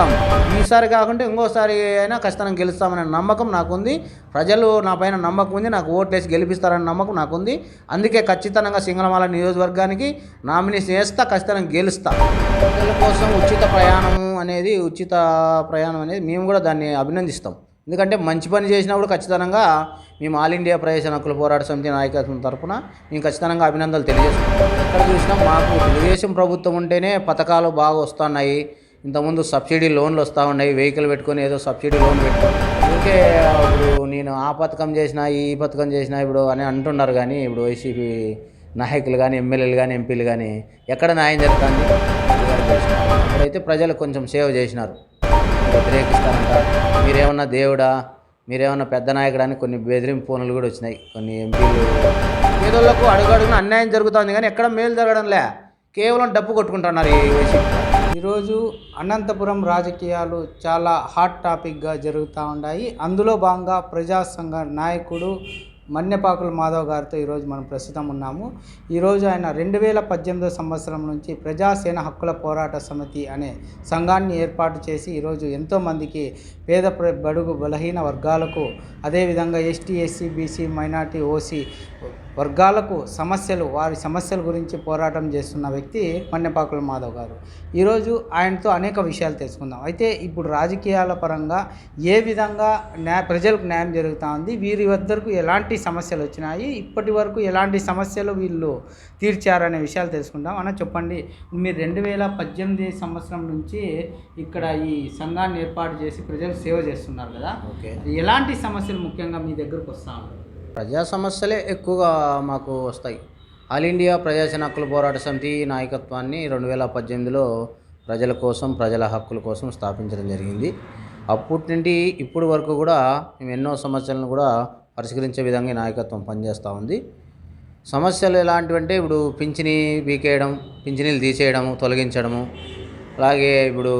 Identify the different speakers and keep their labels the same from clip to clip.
Speaker 1: గెలుస్తాం ఈసారి కాకుంటే ఇంకోసారి అయినా ఖచ్చితంగా గెలుస్తామనే నమ్మకం నాకుంది. ప్రజలు నా పైన నమ్మకం ఉంది నాకు ఓట్లేసి గెలిపిస్తారనే నమ్మకం నాకుంది. అందుకే ఖచ్చితంగా సింగళమాల నియోజకవర్గానికి నామినేషన్ చేస్తా ఖచ్చితంగా గెలుస్తా. ప్రజల కోసం ఉచిత ప్రయాణం అనేది ఉచిత ప్రయాణం అనేది మేము కూడా దాన్ని అభినందిస్తాం. ఎందుకంటే మంచి పని చేసినప్పుడు ఖచ్చితంగా మేము ఆల్ ఇండియా ప్రవేశ హక్కుల పోరాట సమితి నాయకత్వం తరఫున మేము ఖచ్చితంగా అభినందనలు తెలియజేస్తున్నాం ఎక్కడ చూసినా మాకు తెలుగుదేశం ప్రభుత్వం ఉంటేనే పథకాలు బాగా వస్తున్నాయి. ఇంతకుముందు సబ్సిడీ లోన్లు వస్తూ ఉన్నాయి వెహికల్ పెట్టుకొని ఏదో సబ్సిడీ లోన్ పెట్టుకొని. అందుకే ఇప్పుడు నేను ఆ పథకం చేసిన ఈ పథకం చేసిన ఇప్పుడు అని అంటున్నారు కానీ ఇప్పుడు వైసీపీ నాయకులు కానీ ఎమ్మెల్యేలు కానీ ఎంపీలు కానీ ఎక్కడ న్యాయం జరుగుతుంది? ఇప్పుడైతే ప్రజలు కొంచెం సేవ చేసినారు. వ్యతిరేకిస్తారంట. మీరేమన్నా దేవుడా? మీరేమన్నా పెద్ద నాయకుడు అని కొన్ని బెదిరింపు ఫోన్లు కూడా వచ్చినాయి. కొన్ని ఎంపీలు పేదోళ్ళకు అడుగడుగున అన్యాయం జరుగుతుంది కానీ ఎక్కడ మేలు జరగడం లే కేవలం డబ్బు కొట్టుకుంటున్నారు ఈ వైసీపీ.
Speaker 2: ఈరోజు అనంతపురం రాజకీయాలు చాలా హాట్ టాపిక్గా జరుగుతూ ఉన్నాయి అందులో భాగంగా ప్రజాసంఘ నాయకుడు మన్నెపాకుల మాధవ్ గారితో ఈరోజు మనం ప్రస్తుతం ఉన్నాము. ఈరోజు ఆయన రెండు వేల పద్దెనిమిదో సంవత్సరం నుంచి ప్రజాసేన హక్కుల పోరాట సమితి అనే సంఘాన్ని ఏర్పాటు చేసి ఈరోజు ఎంతోమందికి పేద ప్ర- బడుగు బలహీన వర్గాలకు అదేవిధంగా ST SC BC minority OC వర్గాలకు సమస్యలు వారి సమస్యల గురించి పోరాటం చేస్తున్న వ్యక్తి మన్నెపాకుల మాధవ్ గారు. ఈరోజు ఆయనతో అనేక విషయాలు తెలుసుకుందాం. అయితే ఇప్పుడు రాజకీయాల పరంగా ఏ విధంగా న్యాయ ప్రజలకు న్యాయం జరుగుతూ ఉంది? వీరి వద్దకు ఎలాంటి సమస్యలు వచ్చినాయి? ఇప్పటి వరకు ఎలాంటి సమస్యలు వీళ్ళు తీర్చారనే విషయాలు తెలుసుకుందాం. అన్న చెప్పండి. మీరు రెండు వేల పద్దెనిమిది సంవత్సరం నుంచి ఇక్కడ ఈ సంఘాన్ని ఏర్పాటు చేసి ప్రజలకు సేవ చేస్తున్నారు కదా.
Speaker 1: ఓకే.
Speaker 2: ఎలాంటి సమస్యలు ముఖ్యంగా మీ దగ్గరకు వస్తూ ఉంటాయి
Speaker 1: ప్రజా సమస్యలే ఎక్కువగా మాకు వస్తాయి. ఆల్ ఇండియా ప్రజాసేన హక్కుల పోరాట సమితి నాయకత్వాన్ని రెండు వేల పద్దెనిమిదిలో ప్రజల కోసం ప్రజల హక్కుల కోసం స్థాపించడం జరిగింది. అప్పటి నుండి ఇప్పటి వరకు కూడా మేము ఎన్నో సమస్యలను కూడా పరిష్కరించే విధంగా నాయకత్వం పనిచేస్తూ ఉంది. సమస్యలు ఎలాంటివంటే ఇప్పుడు పింఛని పీకేయడం పింఛనీలు తీసేయడము తొలగించడము అలాగే ఇప్పుడు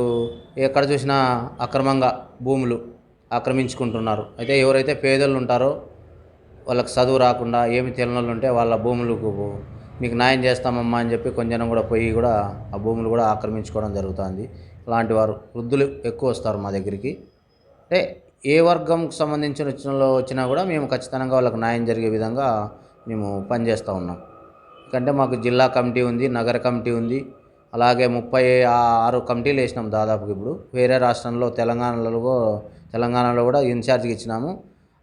Speaker 1: ఎక్కడ చూసినా అక్రమంగా భూములు ఆక్రమించుకుంటున్నారు. అయితే ఎవరైతే పేదలు ఉంటారో వాళ్ళకి చదువు రాకుండా ఏమి తెలియని ఉంటే వాళ్ళ భూములకు మీకు న్యాయం చేస్తామమ్మా అని చెప్పి కొంచెం కూడా పోయి కూడా ఆ భూములు కూడా ఆక్రమించుకోవడం జరుగుతుంది. అలాంటి వారు వృద్ధులు ఎక్కువ వస్తారు మా దగ్గరికి. అంటే ఏ వర్గంకి సంబంధించిన వచ్చిన వచ్చినా కూడా మేము ఖచ్చితంగా వాళ్ళకి న్యాయం జరిగే విధంగా మేము పనిచేస్తూ ఉన్నాం. ఎందుకంటే మాకు జిల్లా కమిటీ ఉంది నగర కమిటీ ఉంది. అలాగే ముప్పై ఆరు కమిటీలు వేసినాం దాదాపుకి ఇప్పుడు. వేరే రాష్ట్రంలో తెలంగాణలో తెలంగాణలో కూడా ఇన్ఛార్జ్కి ఇచ్చినాము.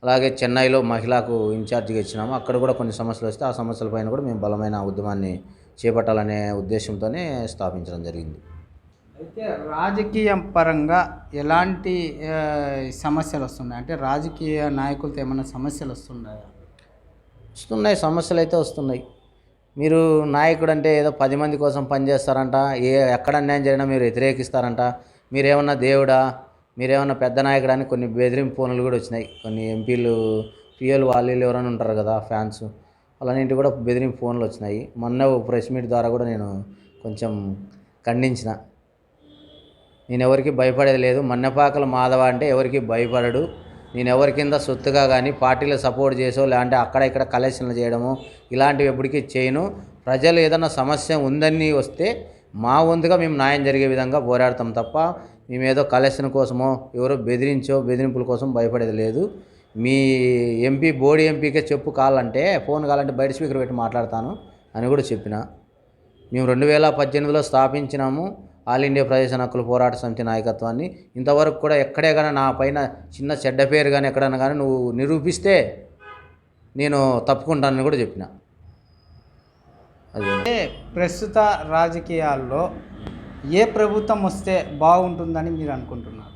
Speaker 1: అలాగే చెన్నైలో మహిళకు ఇన్ఛార్జిగా ఇచ్చినాము. అక్కడ కూడా కొన్ని సమస్యలు వస్తే ఆ సమస్యల పైన కూడా మేము బలమైన ఉద్యమాన్ని చేపట్టాలనే ఉద్దేశంతోనే స్థాపించడం జరిగింది.
Speaker 2: అయితే రాజకీయ పరంగా ఎలాంటి సమస్యలు వస్తున్నాయి? అంటే రాజకీయ నాయకులతో ఏమైనా సమస్యలు వస్తున్నాయా?
Speaker 1: వస్తున్నాయి సమస్యలు అయితే వస్తున్నాయి. మీరు నాయకుడు అంటే ఏదో పది మంది కోసం పనిచేస్తారంట ఏ ఎక్కడ అన్యాయం జరిగినా మీరు వ్యతిరేకిస్తారంట మీరేమన్నా దేవుడా? మీరేమన్నా పెద్ద నాయకుడు అని కొన్ని బెదిరింపు ఫోన్లు కూడా వచ్చినాయి. కొన్ని ఎంపీలు పిఎల్ వాళ్ళు ఎవరైనా ఉంటారు కదా ఫ్యాన్స్. అలాంటి కూడా బెదిరింపు ఫోన్లు వచ్చినాయి. మొన్న ప్రెస్ మీట్ ద్వారా కూడా నేను కొంచెం ఖండించిన. నేను ఎవరికి భయపడేది లేదు. మన్నెపాకల మాధవ అంటే ఎవరికి భయపడడు. నేను ఎవరి కింద సొత్తుగా కానీ పార్టీలు సపోర్ట్ చేసో లేదంటే అక్కడ ఇక్కడ కలెక్షన్లు చేయడము ఇలాంటివి ఎప్పటికీ చేయను. ప్రజలు ఏదైనా సమస్య ఉందని వస్తే మా వంతుగా మేము న్యాయం జరిగే విధంగా పోరాడతాం తప్ప మేము ఏదో కలెక్షన్ కోసమో ఎవరో బెదిరించో బెదిరింపుల కోసం భయపడేది లేదు. మీ ఎంపీ బోడీ ఎంపీకే చెప్పు కావాలంటే ఫోన్ కావాలంటే బయట స్పీకర్ పెట్టి మాట్లాడతాను అని కూడా చెప్పిన. మేము రెండు వేల పద్దెనిమిదిలో స్థాపించినాము ఆల్ ఇండియా ప్రదేశ హక్కుల పోరాట సమితి నాయకత్వాన్ని. ఇంతవరకు కూడా ఎక్కడే కానీ నా పైన చిన్న చెడ్డ పేరు కానీ ఎక్కడైనా కానీ నువ్వు నిరూపిస్తే నేను తప్పుకుంటానని కూడా చెప్పిన. అదే.
Speaker 2: అంటే ప్రస్తుత రాజకీయాల్లో ఏ ప్రభుత్వం వస్తే బాగుంటుందని మీరు అనుకుంటున్నారు?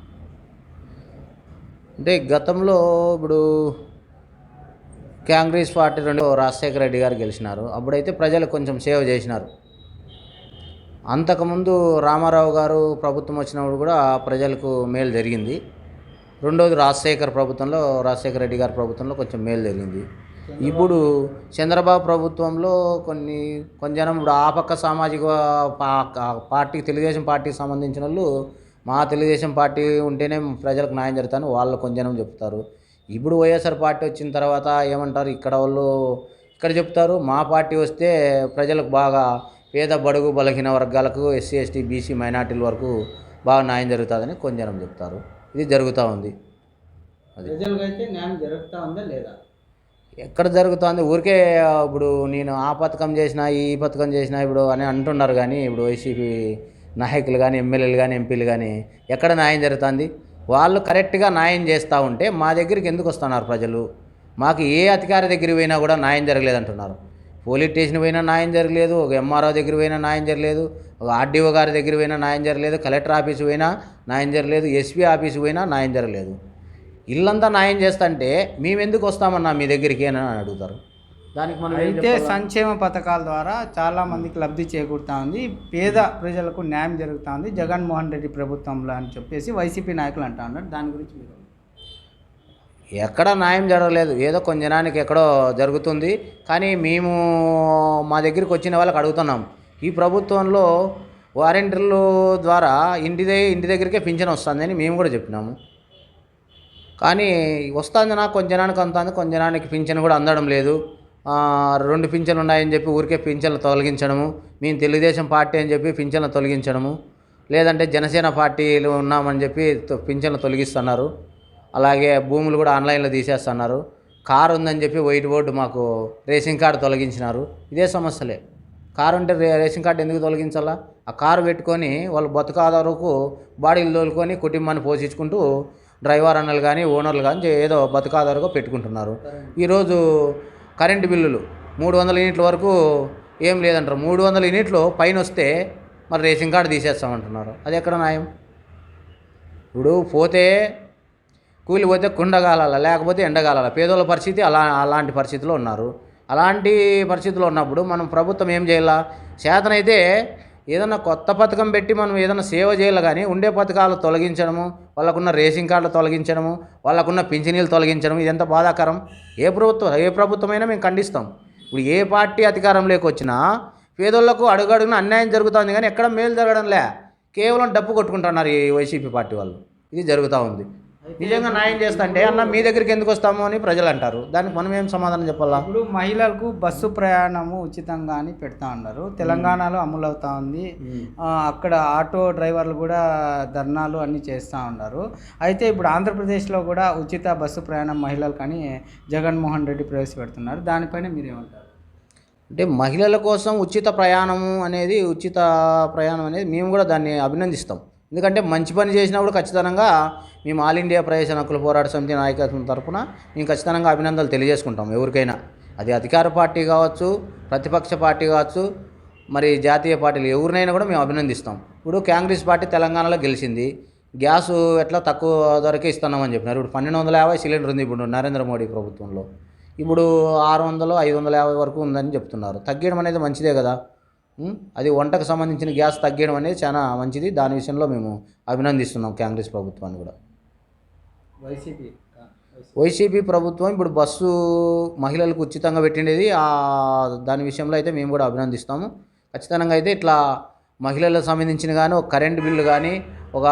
Speaker 1: అంటే గతంలో ఇప్పుడు కాంగ్రెస్ పార్టీ రెండు రాజశేఖర రెడ్డి గారు గెలిచినారు. అప్పుడైతే ప్రజలు కొంచెం సేవ చేసినారు. అంతకుముందు రామారావు గారు ప్రభుత్వం వచ్చినప్పుడు కూడా ప్రజలకు మేలు జరిగింది. రెండోది రాజశేఖర్ ప్రభుత్వంలో రాజశేఖర రెడ్డి గారి ప్రభుత్వంలో కొంచెం మేలు జరిగింది. ఇప్పుడు చంద్రబాబు ప్రభుత్వంలో కొన్ని కొంచెం ఇప్పుడు ఆ పక్క సామాజిక పార్టీ తెలుగుదేశం పార్టీకి సంబంధించిన వాళ్ళు మా తెలుగుదేశం పార్టీ ఉంటేనే ప్రజలకు న్యాయం జరుగుతాను వాళ్ళు కొంచెం చెప్తారు. ఇప్పుడు వైఎస్ఆర్ పార్టీ వచ్చిన తర్వాత ఏమంటారు? ఇక్కడ వాళ్ళు ఇక్కడ చెప్తారు మా పార్టీ వస్తే ప్రజలకు బాగా పేద బడుగు బలహీన వర్గాలకు ఎస్సీ ఎస్టీ బీసీ మైనార్టీల వరకు బాగా న్యాయం జరుగుతుందని కొంచెం జనం చెప్తారు. ఇది జరుగుతూ ఉంది. అది.
Speaker 2: ప్రజలకు అయితే న్యాయం జరుగుతూ ఉందా లేదా?
Speaker 1: ఎక్కడ జరుగుతోంది? ఊరికే ఇప్పుడు నేను ఆ పథకం చేసిన ఈ పథకం చేసిన ఇప్పుడు అని అంటున్నారు కానీ ఇప్పుడు వైసీపీ నాయకులు కానీ ఎమ్మెల్యేలు కానీ ఎంపీలు కానీ ఎక్కడ న్యాయం జరుగుతుంది? వాళ్ళు కరెక్ట్గా న్యాయం చేస్తూ ఉంటే మా దగ్గరికి ఎందుకు వస్తున్నారు ప్రజలు? మాకు ఏ అధికారి దగ్గరికి పోయినా కూడా న్యాయం జరగలేదు అంటున్నారు. పోలీస్ స్టేషన్ పోయినా న్యాయం జరగలేదు ఒక ఎంఆర్ఓ దగ్గర పోయినా న్యాయం జరగలేదు ఒక ఆర్డీఓ గారి దగ్గర పోయినా న్యాయం జరగలేదు కలెక్టర్ ఆఫీస్ పోయినా న్యాయం జరగలేదు ఎస్పీ ఆఫీస్ పోయినా న్యాయం జరగలేదు. ఇల్లంతా న్యాయం చేస్తుంటే మేము ఎందుకు వస్తామన్నా మీ దగ్గరికి అని అడుగుతారు. దానికి మనం
Speaker 2: అయితే? సంక్షేమ పథకాల ద్వారా చాలా మందికి లబ్ధి చేకూరుతా ఉంది పేద ప్రజలకు న్యాయం జరుగుతూ ఉంది జగన్మోహన్ రెడ్డి ప్రభుత్వంలో అని చెప్పేసి వైసీపీ నాయకులు అంటా ఉన్నారు. దాని గురించి మీరు
Speaker 1: ఎక్కడ న్యాయం జరగలేదు. ఏదో కొంచెం జనానికి ఎక్కడో జరుగుతుంది. కానీ మేము మా దగ్గరికి వచ్చిన వాళ్ళకి అడుగుతున్నాం. ఈ ప్రభుత్వంలో వారంటీర్ల ద్వారా ఇంటి దగ్గర ఇంటి దగ్గరికే పింఛన్ వస్తుందని మేము కూడా చెప్పినాము. కానీ వస్తుంది నాకు కొంచెం జనానికి అందుతుంది కొంచెం జనానికి పింఛన్ కూడా అందడం లేదు. రెండు పింఛన్లు ఉన్నాయని చెప్పి ఊరికే పింఛన్లు తొలగించడము మేము తెలుగుదేశం పార్టీ అని చెప్పి పింఛన్లు తొలగించడము లేదంటే జనసేన పార్టీలు ఉన్నామని చెప్పి పింఛన్లు తొలగిస్తున్నారు. అలాగే భూములు కూడా ఆన్లైన్లో తీసేస్తున్నారు. కారు ఉందని చెప్పి వైట్ బోర్డు మాకు రేషన్ కార్డు తొలగించినారు. ఇదే సమస్యలే. కారు ఉంటే రే రేషన్ కార్డు ఎందుకు తొలగించాలా? ఆ కారు పెట్టుకొని వాళ్ళు బతుకు బాడీలు తోలుకొని కుటుంబాన్ని పోషించుకుంటూ డ్రైవర్ అన్నలు కానీ ఓనర్లు కానీ ఏదో బతుకాదారుగా పెట్టుకుంటున్నారు. ఈరోజు కరెంటు బిల్లులు మూడు వందల యూనిట్ల వరకు ఏం లేదంటారు. మూడు వందల యూనిట్లు పైన వస్తే మరి రేషన్ కార్డు తీసేస్తామంటున్నారు. అది ఎక్కడ న్యాయం? ఇప్పుడు పోతే కూలి పోతే కుండగాలాల లేకపోతే ఎండగాలాల. పేదోళ్ళ పరిస్థితి అలా అలాంటి పరిస్థితిలో ఉన్నారు. అలాంటి పరిస్థితిలో ఉన్నప్పుడు మనం ప్రభుత్వం ఏం చేయాలా? చేతనైతే ఏదైనా కొత్త పథకం పెట్టి మనం ఏదైనా సేవ చేయాలి కానీ ఉండే పథకాలు తొలగించడము వాళ్ళకున్న రేషన్ కార్డులు తొలగించడము వాళ్ళకున్న పింఛనీలు తొలగించడం ఇదంతా బాధాకరం. ఏ ప్రభుత్వం ఏ ప్రభుత్వమైనా మేము ఖండిస్తాం. ఇప్పుడు ఏ పార్టీ అధికారంలోకి వచ్చినా పేదోళ్ళకు అడుగడుగున అన్యాయం జరుగుతుంది కానీ ఎక్కడ మేలు జరగడం లే కేవలం డబ్బు కొట్టుకుంటున్నారు ఈ వైసీపీ పార్టీ వాళ్ళు. ఇది జరుగుతూ ఉంది. నిజంగా న్యాయం చేస్తా అంటే అన్న మీ దగ్గరికి ఎందుకు వస్తాము అని ప్రజలు అంటారు దానికి మనం ఏం సమాధానం చెప్పాలా?
Speaker 2: ఇప్పుడు మహిళలకు బస్సు ప్రయాణము ఉచితంగా అని పెడతా ఉన్నారు. తెలంగాణలో అమలు అవుతా ఉంది. అక్కడ ఆటో డ్రైవర్లు కూడా ధర్నాలు అన్నీ చేస్తూ ఉన్నారు. అయితే ఇప్పుడు ఆంధ్రప్రదేశ్లో కూడా ఉచిత బస్సు ప్రయాణం మహిళలకు అని జగన్మోహన్ రెడ్డి ప్రవేశపెడుతున్నారు. దానిపైన మీరు ఏమంటారు
Speaker 1: అంటే మహిళల కోసం ఉచిత ప్రయాణము అనేది ఉచిత ప్రయాణం అనేది మేము కూడా దాన్ని అభినందిస్తాం. ఎందుకంటే మంచి పని చేసినప్పుడు ఖచ్చితంగా మేము ఆల్ ఇండియా ప్రవేశ హక్కుల పోరాట సమితి నాయకత్వం తరపున మేము ఖచ్చితంగా అభినందనలు తెలియజేసుకుంటాం ఎవరికైనా. అది అధికార పార్టీ కావచ్చు ప్రతిపక్ష పార్టీ కావచ్చు మరి జాతీయ పార్టీలు ఎవరినైనా కూడా మేము అభినందిస్తాం. ఇప్పుడు కాంగ్రెస్ పార్టీ తెలంగాణలో గెలిచింది. గ్యాస్ ఎట్లా తక్కువ ధరకే ఇస్తున్నామని చెప్పినారు. ఇప్పుడు పన్నెండు వందల యాభై సిలిండర్ ఉంది ఇప్పుడు నరేంద్ర మోడీ ప్రభుత్వంలో. ఇప్పుడు ఆరు వందలు ఐదు వందల యాభై వరకు ఉందని చెప్తున్నారు. తగ్గడం అనేది మంచిదే కదా? అది వంటకు సంబంధించిన గ్యాస్ తగ్గడం అనేది చాలా మంచిది. దాని విషయంలో మేము అభినందిస్తున్నాం కాంగ్రెస్ ప్రభుత్వాన్ని కూడా.
Speaker 2: వైసీపీ
Speaker 1: వైసీపీ. ప్రభుత్వం ఇప్పుడు బస్సు మహిళలకు ఉచితంగా పెట్టిండేది. ఆ దాని విషయంలో అయితే మేము కూడా అభినందిస్తాము. ఖచ్చితంగా అయితే ఇట్లా మహిళలకు సంబంధించిన కానీ ఒక కరెంటు బిల్లు కానీ ఒక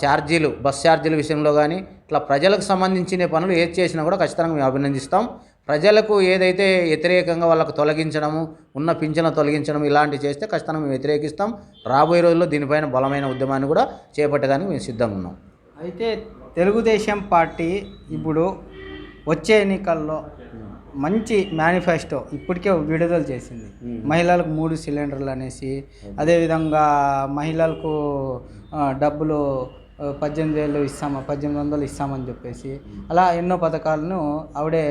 Speaker 1: ఛార్జీలు బస్ ఛార్జీల విషయంలో కానీ ఇట్లా ప్రజలకు సంబంధించిన పనులు ఏది చేసినా కూడా ఖచ్చితంగా మేము అభినందిస్తాం. ప్రజలకు ఏదైతే వ్యతిరేకంగా వాళ్ళకు తొలగించడము ఉన్న పింఛను తొలగించడం ఇలాంటివి చేస్తే ఖచ్చితంగా మేము వ్యతిరేకిస్తాం. రాబోయే రోజుల్లో దీనిపైన బలమైన ఉద్యమాన్ని కూడా చేపట్టేదానికి మేము సిద్ధంగా ఉన్నాం.
Speaker 2: అయితే తెలుగుదేశం పార్టీ ఇప్పుడు వచ్చే ఎన్నికల్లో మంచి మేనిఫెస్టో ఇప్పటికే విడుదల చేసింది. మహిళలకు మూడు సిలిండర్లు అనేసి అదేవిధంగా మహిళలకు డబ్బులు పద్దెనిమిది వేలు ఇస్తాము పద్దెనిమిది వందలు ఇస్తామని చెప్పేసి అలా ఎన్నో పథకాలను ఆవిడే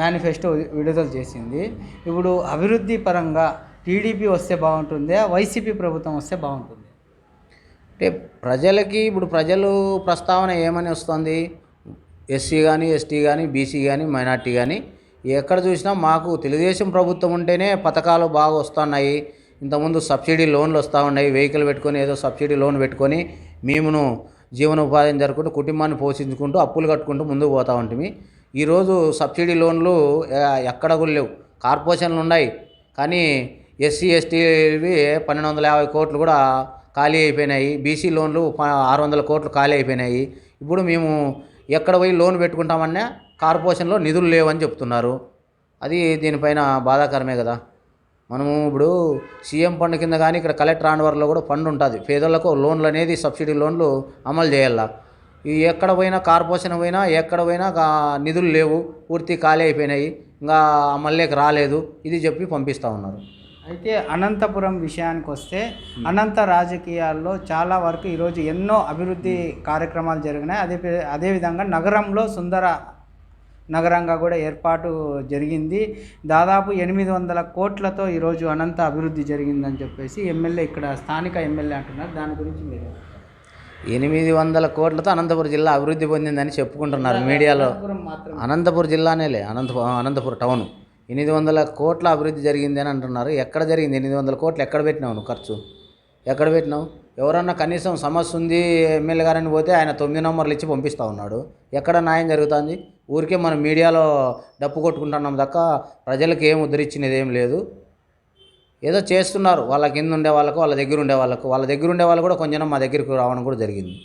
Speaker 2: మేనిఫెస్టో విడుదల చేసింది. ఇప్పుడు అభివృద్ధి పరంగా టీడీపీ వస్తే బాగుంటుందా వైసీపీ ప్రభుత్వం వస్తే బాగుంటుంది?
Speaker 1: అంటే ప్రజలకి ఇప్పుడు ప్రజలు ప్రస్తావన ఏమని వస్తుంది? ఎస్సీ కానీ ఎస్టీ కానీ బీసీ కానీ మైనార్టీ కానీ ఎక్కడ చూసినా మాకు తెలుగుదేశం ప్రభుత్వం ఉంటేనే పథకాలు బాగా వస్తున్నాయి. ఇంతకుముందు సబ్సిడీ లోన్లు వస్తూ ఉన్నాయి. వెహికల్ పెట్టుకొని ఏదో సబ్సిడీ లోన్ పెట్టుకొని మేమును జీవనోపాధిని జరుపుకుంటూ కుటుంబాన్ని పోషించుకుంటూ అప్పులు కట్టుకుంటూ ముందుకు పోతూ ఉంటుంది ఈరోజు సబ్సిడీ లోన్లు ఎక్కడ కూడా లేవు. కార్పొరేషన్లు ఉన్నాయి. కానీ ఎస్సీ ఎస్టీవి పన్నెండు వందల యాభై కోట్లు కూడా ఖాళీ అయిపోయినాయి. బీసీ లోన్లు ఆరు వందల కోట్లు ఖాళీ అయిపోయినాయి. ఇప్పుడు మేము ఎక్కడ పోయి లోన్ పెట్టుకుంటామన్నా కార్పొరేషన్లో నిధులు లేవని చెప్తున్నారు. అది దీనిపైన బాధాకరమే కదా. మనము ఇప్పుడు సీఎం ఫండ్ కింద కానీ ఇక్కడ కలెక్టర్ ఆండవర్లో కూడా ఫండ్ ఉంటుంది. పేదలకు లోన్లు అనేది సబ్సిడీ లోన్లు అమలు చేయాల? ఎక్కడ పోయినా కార్పొరేషన్ పోయినా ఎక్కడ పోయినా నిధులు లేవు పూర్తి ఖాళీ అయిపోయినాయి. ఇంకా మళ్ళీకి రాలేదు. ఇది చెప్పి పంపిస్తూ ఉన్నారు.
Speaker 2: అయితే అనంతపురం విషయానికి వస్తే అనంత రాజకీయాల్లో చాలా వరకు ఈరోజు ఎన్నో అభివృద్ధి కార్యక్రమాలు జరిగినాయి. అదే అదేవిధంగా నగరంలో సుందర నగరంగా కూడా ఏర్పాటు జరిగింది. దాదాపు ఎనిమిది వందల కోట్లతో ఈరోజు అనంత అభివృద్ధి జరిగిందని చెప్పేసి ఎమ్మెల్యే ఇక్కడ స్థానిక ఎమ్మెల్యే అంటున్నారు. దాని గురించి మీరు
Speaker 1: ఎనిమిది వందల కోట్లతో అనంతపురం జిల్లా అభివృద్ధి పొందిందని చెప్పుకుంటున్నారు మీడియాలో.
Speaker 2: అనంతపురం
Speaker 1: జిల్లానేలే అనంతపురం అనంతపురం టౌన్. ఎనిమిది వందల కోట్ల అభివృద్ధి జరిగింది అని అంటున్నారు. ఎక్కడ జరిగింది? ఎనిమిది వందల కోట్లు ఎక్కడ పెట్టినావు నువ్వు ఖర్చు? ఎక్కడ పెట్టినావు? ఎవరన్నా కనీసం సమస్య ఉంది ఎమ్మెల్యే గారని పోతే ఆయన తొమ్మిది నంబర్లు ఇచ్చి పంపిస్తూ ఉన్నాడు. ఎక్కడ న్యాయం జరుగుతుంది? ఊరికే మనం మీడియాలో డప్పు కొట్టుకుంటున్నాం తక్క ప్రజలకు ఏం ఉద్ధరించినది ఏం లేదు. ఏదో చేస్తున్నారు. వాళ్ళ కింద ఉండే వాళ్ళకు వాళ్ళ దగ్గర ఉండే వాళ్ళకు. వాళ్ళ దగ్గర ఉండే వాళ్ళు కూడా కొంచెం మా దగ్గరికి రావడం కూడా జరిగింది.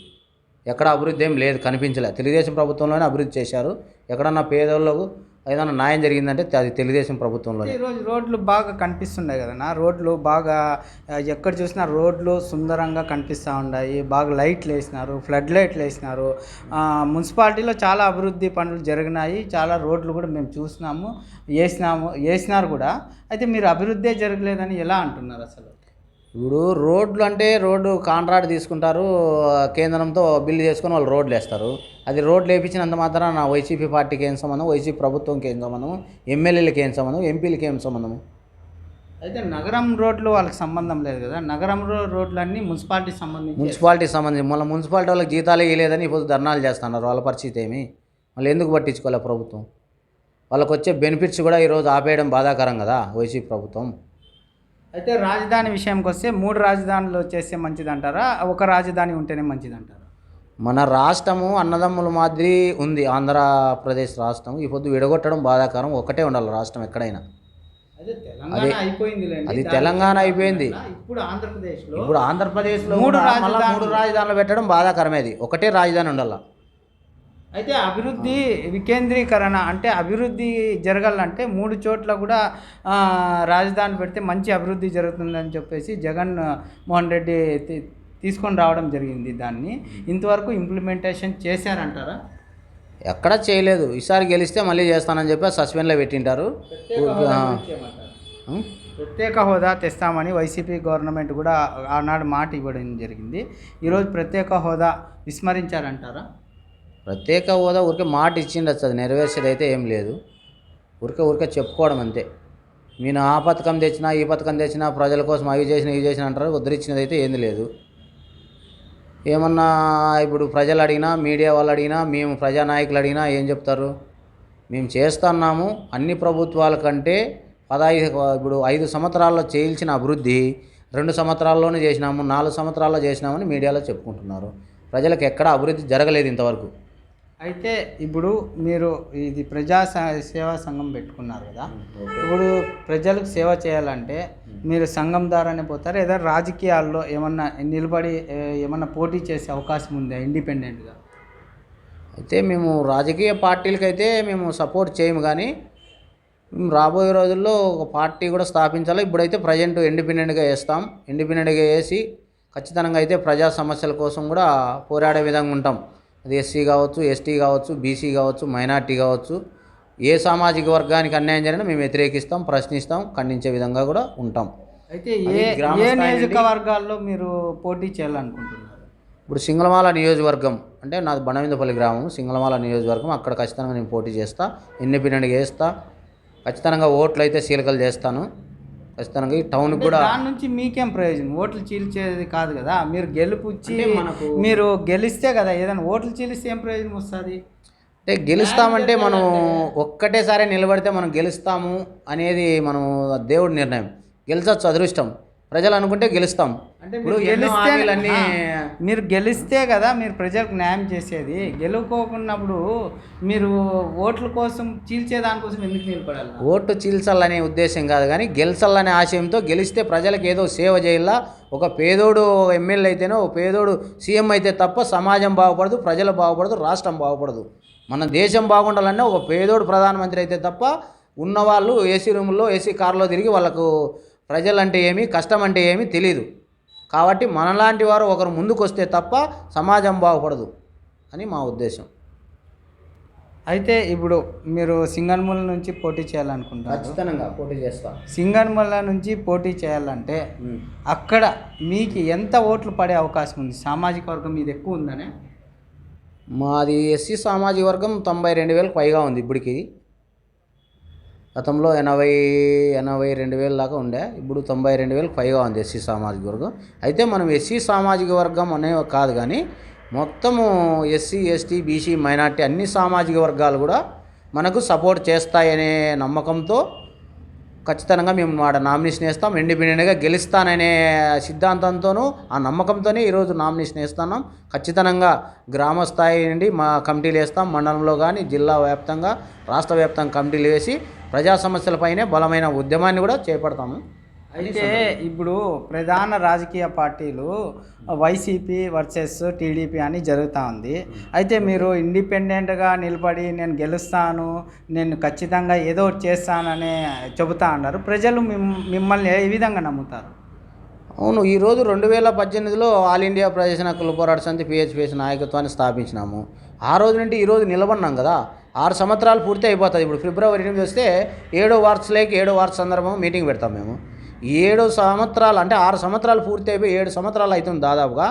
Speaker 1: ఎక్కడ అభివృద్ధి ఏం లేదు కనిపించలే. తెలుగుదేశం ప్రభుత్వంలోనే అభివృద్ధి చేశారు. ఎక్కడన్నా పేదోళ్ళకు ఏదైనా న్యాయం జరిగిందంటే అది తెలుగుదేశం ప్రభుత్వంలో
Speaker 2: ఈరోజు రోడ్లు బాగా కనిపిస్తున్నాయి కదన్నా రోడ్లు బాగా ఎక్కడ చూసినా రోడ్లు సుందరంగా కనిపిస్తూ ఉన్నాయి. బాగా లైట్లు వేసినారు ఫ్లడ్ లైట్లు వేసినారు. మున్సిపాలిటీలో చాలా అభివృద్ధి పనులు జరిగినాయి. చాలా రోడ్లు కూడా మేము చూసినాము వేసినాము వేసినారు కూడా. అయితే మీరు అభివృద్ధే జరగలేదని ఎలా అంటున్నారు అసలు?
Speaker 1: ఇప్పుడు రోడ్లు అంటే రోడ్డు కాంట్రాక్ట్ తీసుకుంటారు కేంద్రంతో బిల్లు చేసుకొని వాళ్ళు రోడ్లు వేస్తారు. అది రోడ్లు వేయించినంత మాత్రం నా వైసీపీ పార్టీకి ఏం సంబంధం? వైసీపీ ప్రభుత్వంకి ఏం సంబంధం? ఎమ్మెల్యేలకి ఏం సంబంధం? ఎంపీలకి ఏం సంబంధం?
Speaker 2: అయితే నగరం రోడ్లు వాళ్ళకి సంబంధం లేదు కదా? నగరం రోడ్లన్నీ మున్సిపాలిటీకి సంబంధించి.
Speaker 1: మున్సిపాలిటీ సంబంధించి మళ్ళీ మున్సిపాలిటీ వాళ్ళకి జీతాలు ఇవ్వలేదని ఇప్పుడు ధర్నాలు చేస్తున్నారు వాళ్ళ పరిస్థితి ఏమి? మళ్ళీ ఎందుకు పట్టించుకోలే ప్రభుత్వం? వాళ్ళకి వచ్చే బెనిఫిట్స్ కూడా ఈరోజు ఆపేయడం బాధాకరం కదా వైసీపీ ప్రభుత్వం?
Speaker 2: అయితే రాజధాని విషయంకి వస్తే మూడు రాజధానులు వచ్చేస్తే మంచిదంటారా? ఒక రాజధాని ఉంటేనే మంచిదంటారా?
Speaker 1: మన రాష్ట్రము అన్నదమ్ముల మాదిరి ఉంది. ఆంధ్రప్రదేశ్ రాష్ట్రం ఈ పొద్దు విడగొట్టడం బాధాకరం. ఒకటే ఉండాలి రాష్ట్రం ఎక్కడైనా.
Speaker 2: అదే తెలంగాణ అయిపోయింది
Speaker 1: అది తెలంగాణ అయిపోయింది.
Speaker 2: ఇప్పుడు ఆంధ్రప్రదేశ్లో
Speaker 1: ఇప్పుడు ఆంధ్రప్రదేశ్లో.
Speaker 2: మూడు రాజధానులు
Speaker 1: పెట్టడం బాధాకరమేది. ఒకటే రాజధాని ఉండాల.
Speaker 2: అయితే అభివృద్ధి వికేంద్రీకరణ అంటే అభివృద్ధి జరగాలంటే మూడు చోట్ల కూడా రాజధాని పెడితే మంచి అభివృద్ధి జరుగుతుందని చెప్పేసి జగన్ మోహన్ రెడ్డి తీసుకొని రావడం జరిగింది దాన్ని. ఇంతవరకు ఇంప్లిమెంటేషన్ చేశారంటారా?
Speaker 1: ఎక్కడా చేయలేదు. ఈసారి గెలిస్తే మళ్ళీ చేస్తానని చెప్పి సస్పెండ్లో పెట్టింటారు?
Speaker 2: ప్రత్యేక హోదా తెస్తామని వైసీపీ గవర్నమెంట్ కూడా ఆనాడు మాట ఇవ్వడం జరిగింది. ఈరోజు ప్రత్యేక హోదా విస్మరించారంటారా?
Speaker 1: ప్రత్యేక హోదా ఊరికే మాట ఇచ్చిండొచ్చు అది నెరవేర్చేది అయితే ఏం లేదు. ఊరికే ఊరికే చెప్పుకోవడం అంతే. నేను ఆ పథకం తెచ్చినా ఈ పథకం తెచ్చినా ప్రజల కోసం అవి చేసిన ఇవి చేసిన అంటారు ఉద్ధరించినది అయితే ఏంది లేదు. ఏమన్నా ఇప్పుడు ప్రజలు అడిగినా మీడియా వాళ్ళు అడిగినా మేము ప్రజానాయకులు అడిగినా ఏం చెప్తారు? మేము చేస్తున్నాము అన్ని ప్రభుత్వాల కంటే పదహైదు ఇప్పుడు ఐదు సంవత్సరాల్లో చేయించిన అభివృద్ధి రెండు సంవత్సరాల్లోనే చేసినాము నాలుగు సంవత్సరాల్లో చేసినామని మీడియాలో చెప్పుకుంటున్నారు. ప్రజలకు ఎక్కడ అభివృద్ధి జరగలేదు ఇంతవరకు.
Speaker 2: అయితే ఇప్పుడు మీరు ఇది ప్రజా సేవా సంఘం పెట్టుకున్నారు కదా. ఇప్పుడు ప్రజలకు సేవ చేయాలంటే మీరు సంఘం ద్వారానే పోతారు? ఏదో రాజకీయాల్లో ఏమన్నా నిలబడి ఏమన్నా పోటీ చేసే అవకాశం ఉందా ఇండిపెండెంట్గా?
Speaker 1: అయితే మేము రాజకీయ పార్టీలకైతే మేము సపోర్ట్ చేయము కానీ మేము రాబోయే రోజుల్లో ఒక పార్టీ కూడా స్థాపించాలి. ఇప్పుడైతే ప్రజెంట్ ఇండిపెండెంట్గా వేస్తాం ఇండిపెండెంట్గా వేసి ఖచ్చితంగా అయితే ప్రజా సమస్యల కోసం కూడా పోరాడే విధంగా ఉంటాం. అది ఎస్సీ కావచ్చు ఎస్టీ కావచ్చు బీసీ కావచ్చు మైనార్టీ కావచ్చు. ఏ సామాజిక వర్గానికి అన్యాయం జరిగినా మేము వ్యతిరేకిస్తాం ప్రశ్నిస్తాం ఖండించే విధంగా కూడా ఉంటాం.
Speaker 2: అయితే ఏ నియోజకవర్గాల్లో మీరు పోటీ చేయాలనుకుంటున్నారు?
Speaker 1: ఇప్పుడు సింగళమాల నియోజకవర్గం అంటే నాది బండవిందపల్లి గ్రామం. సింగళమాల నియోజకవర్గం అక్కడ ఖచ్చితంగా నేను పోటీ చేస్తా ఇండిపెండెంట్గా వేస్తా ఖచ్చితంగా ఓట్లు అయితే సీలకలు చేస్తాను. ఖచ్చితంగా ఈ టౌన్కి
Speaker 2: అంటే
Speaker 1: కూడా
Speaker 2: దాని నుంచి మీకేం ప్రయోజనం? ఓట్లు చీల్చేది కాదు కదా? మీరు గెలుపుచ్చి
Speaker 1: అంటే మనకు-
Speaker 2: మీరు గెలిస్తే కదా ఏదైనా ఓట్లు చీలిస్తే ఏం ప్రయోజనం వస్తుంది?
Speaker 1: అంటే గెలుస్తామంటే మనం ఒక్కటేసారి నిలబడితే మనం గెలుస్తాము అనేది మనం దేవుడి నిర్ణయం. గెలిచొచ్చు అదృష్టం. ప్రజలు అనుకుంటే గెలుస్తాం.
Speaker 2: అంటే
Speaker 1: ఇప్పుడు
Speaker 2: గెలిస్తే మీరు గెలిస్తే కదా మీరు ప్రజలకు న్యాయం చేసేది. గెలుకోకున్నప్పుడు మీరు ఓట్ల కోసం చీల్చే దానికోసం ఎందుకు నిలబడాలి?
Speaker 1: ఓటు చీల్చాలనే ఉద్దేశం కాదు కానీ గెలిచాలనే ఆశయంతో గెలిస్తే ప్రజలకు ఏదో సేవ చేయాలా. ఒక పేదోడు ఎమ్మెల్యే అయితేనే ఒక పేదోడు సీఎం అయితే తప్ప సమాజం బాగుపడదు ప్రజలు బాగుపడదు రాష్ట్రం బాగుపడదు. మన దేశం బాగుండాలంటే ఒక పేదోడు ప్రధానమంత్రి అయితే తప్ప ఉన్నవాళ్ళు ఏసీ రూముల్లో ఏసీ కార్లో తిరిగి వాళ్ళకు ప్రజలంటే ఏమి కష్టం అంటే ఏమి తెలియదు కాబట్టి మనలాంటి వారు ఒకరు ముందుకు వస్తే తప్ప సమాజం బాగుపడదు అని మా ఉద్దేశం.
Speaker 2: అయితే ఇప్పుడు మీరు సింగన్మూల నుంచి పోటీ చేయాలనుకుంటారు
Speaker 1: ఖచ్చితంగా పోటీ చేస్తా.
Speaker 2: సింగన్మూల నుంచి పోటీ చేయాలంటే అక్కడ మీకు ఎంత ఓట్లు పడే అవకాశం ఉంది? సామాజిక వర్గం మీద ఎక్కువ ఉందనే?
Speaker 1: మాది ఎస్సీ సామాజిక వర్గం తొంభై రెండు వేలకు పైగా ఉంది ఇప్పటికి. గతంలో ఎనభై ఎనభై రెండు వేల దాకా ఉండే. ఇప్పుడు తొంభై రెండు వేలకు పైగా ఉంది ఎస్సీ సామాజిక వర్గం. అయితే మనం ఎస్సీ సామాజిక వర్గం అనే కాదు కానీ మొత్తము ఎస్సీ ఎస్టీ బీసీ మైనార్టీ అన్ని సామాజిక వర్గాలు కూడా మనకు సపోర్ట్ చేస్తాయనే నమ్మకంతో ఖచ్చితంగా మేము వాడ నామినేషన్ వేస్తాం. ఇండిపెండెంట్గా గెలుస్తాననే సిద్ధాంతంతోనూ ఆ నమ్మకంతోనే ఈరోజు నామినేషన్ వేస్తున్నాం. ఖచ్చితంగా గ్రామ స్థాయి నుండి మా కమిటీలు వేస్తాం. మండలంలో కానీ జిల్లా వ్యాప్తంగా రాష్ట్ర వ్యాప్తంగా కమిటీలు వేసి ప్రజా సమస్యలపైనే బలమైన ఉద్యమాన్ని కూడా చేపడతాము.
Speaker 2: అయితే ఇప్పుడు ప్రధాన రాజకీయ పార్టీలు వైసీపీ వర్సెస్ టీడీపీ అని జరుగుతూ ఉంది. అయితే మీరు ఇండిపెండెంట్గా నిలబడి నేను గెలుస్తాను నేను ఖచ్చితంగా ఏదో చేస్తానని చెబుతా అన్నారు. ప్రజలు మిమ్ మిమ్మల్ని ఏ విధంగా నమ్ముతారు?
Speaker 1: అవును ఈరోజు రెండు వేల పద్దెనిమిదిలో ఆల్ ఇండియా ప్రజాసన హక్కుల పోరాట సమితి పిహెచ్పిఎస్ నాయకత్వాన్ని స్థాపించినాము. ఆ రోజు నుండి ఈ రోజు నిలబడినాం కదా. ఆరు సంవత్సరాలు పూర్తి అయిపోతుంది. ఇప్పుడు ఫిబ్రవరి ఎనిమిది వస్తే ఏడో వార్షలేకి ఏడో వార్స్ సందర్భం మీటింగ్ పెడతాం మేము. ఏడు సంవత్సరాలు అంటే ఆరు సంవత్సరాలు పూర్తి అయిపోయి ఏడు సంవత్సరాలు అవుతుంది దాదాపుగా.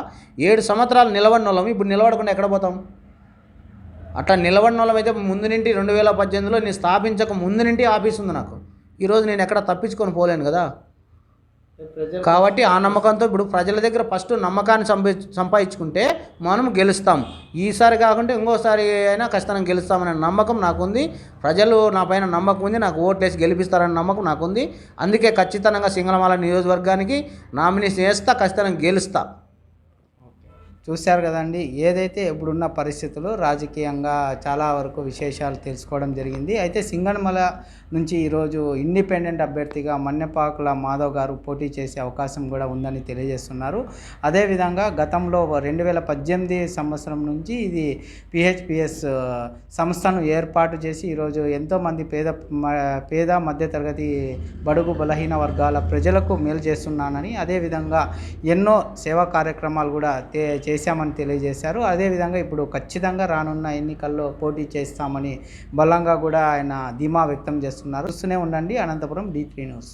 Speaker 1: ఏడు సంవత్సరాలు నిలబడిన వాళ్ళం. ఇప్పుడు నిలబడకుండా ఎక్కడ పోతాం? అట్లా నిలబడిన వాళ్ళం అయితే ముందు నుండి రెండు వేల పద్దెనిమిదిలో నేను స్థాపించక ముందు నుండి ఆఫీస్ ఉంది నాకు. ఈరోజు నేను ఎక్కడ తప్పించుకొని పోలేను కదా. కాబట్టి ఆ నమ్మకంతో ఇప్పుడు ప్రజల దగ్గర ఫస్ట్ నమ్మకాన్ని సంపా సంపాదించుకుంటే మనం గెలుస్తాం. ఈసారి కాకుంటే ఇంకోసారి అయినా ఖచ్చితంగా గెలుస్తామనే నమ్మకం నాకుంది. ప్రజలు నా పైన నమ్మకం ఉంది. నాకు ఓట్లేసి గెలిపిస్తారనే నమ్మకం నాకుంది. అందుకే ఖచ్చితంగా సింగళమాల నియోజకవర్గానికి నామినేషన్ వేస్తా ఖచ్చితంగా గెలుస్తా.
Speaker 2: చూశారు కదండి ఏదైతే ఇప్పుడున్న పరిస్థితులు రాజకీయంగా చాలా వరకు విశేషాలు తెలుసుకోవడం జరిగింది. అయితే సింగనమల నుంచి ఈరోజు ఇండిపెండెంట్ అభ్యర్థిగా మన్నెపాకుల మాధవ్ గారు పోటీ చేసే అవకాశం కూడా ఉందని తెలియజేస్తున్నారు. అదేవిధంగా గతంలో రెండు వేల పద్దెనిమిది సంవత్సరం నుంచి ఇది పిహెచ్పిఎస్ సంస్థను ఏర్పాటు చేసి ఈరోజు ఎంతోమంది పేద పేద మధ్యతరగతి బడుగు బలహీన వర్గాల ప్రజలకు మేలు చేస్తున్నానని అదేవిధంగా ఎన్నో సేవా కార్యక్రమాలు కూడా తే చేశామని తెలియజేశారు. అదేవిధంగా ఇప్పుడు ఖచ్చితంగా రానున్న ఎన్నికల్లో పోటీ చేస్తామని బలంగా కూడా ఆయన ధీమా వ్యక్తం చేస్తున్నారు. చేస్తున్నారు. చూస్తూనే ఉండండి. Anantapuram D three news.